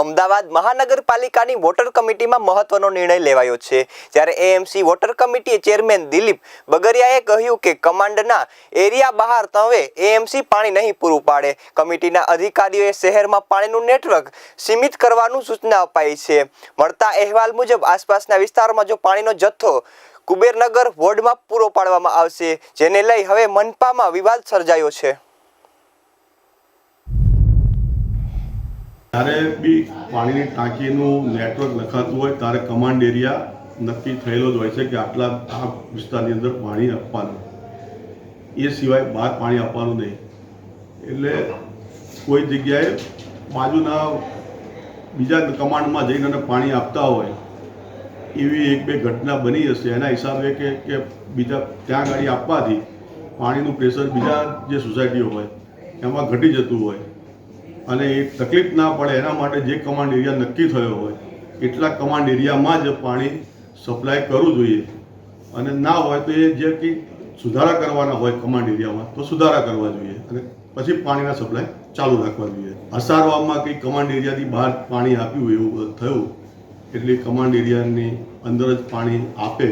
અમદાવાદ મહાનગરપાલિકાની વોટર કમિટીમાં મહત્વનો નિર્ણય લેવાયો છે. જ્યારે એએમસી વોટર કમિટીએ ચેરમેન દિલીપ બગરિયાએ કહ્યું કે કમાન્ડના એરિયા બહાર તવે એએમસી પાણી નહીં પૂરું પાડે. કમિટીના અધિકારીઓએ શહેરમાં પાણીનું નેટવર્ક સીમિત કરવાનું સૂચના અપાઈ છે. મળતા અહેવાલ મુજબ આસપાસના વિસ્તારોમાં જો પાણીનો જથ્થો કુબેરનગર વોર્ડમાં પૂરો પાડવામાં આવશે, જેને લઈ હવે મનપામાં વિવાદ સર્જાયો છે. જ્યારે બી પાણીની ટાંકીનું નેટવર્ક લખાતું હોય, ત્યારે કમાન્ડ એરિયા નક્કી થયેલો જ હોય છે કે આટલા આ વિસ્તારની અંદર પાણી આપવાનું. એ સિવાય બહાર પાણી આપવાનું નહીં. એટલે કોઈ જગ્યાએ બાજુના બીજા કમાન્ડમાં જઈને અને પાણી આપતા હોય, એવી એક બે ઘટના બની હશે. એના હિસાબે કે કે બીજા ત્યાં ગાડી આપવાથી પાણીનું પ્રેશર બીજા જે સોસાયટીઓ હોય, એમાં ઘટી જતું હોય. અને એ તકલીફ ના પડે એના માટે જે કમાન્ડ એરિયા નક્કી થયો હોય, એટલા કમાન્ડ એરિયામાં જ પાણી સપ્લાય કરવું જોઈએ. અને ના હોય તો એ જે કંઈ સુધારા કરવાના હોય કમાન્ડ એરિયામાં તો સુધારા કરવા જોઈએ. અને પછી પાણીના સપ્લાય ચાલુ રાખવા જોઈએ. અસારવામાં કંઈ કમાન્ડ એરિયાથી બહાર પાણી આપ્યું એવું થયું, એટલે કમાન્ડ એરિયાની અંદર જ પાણી આપે.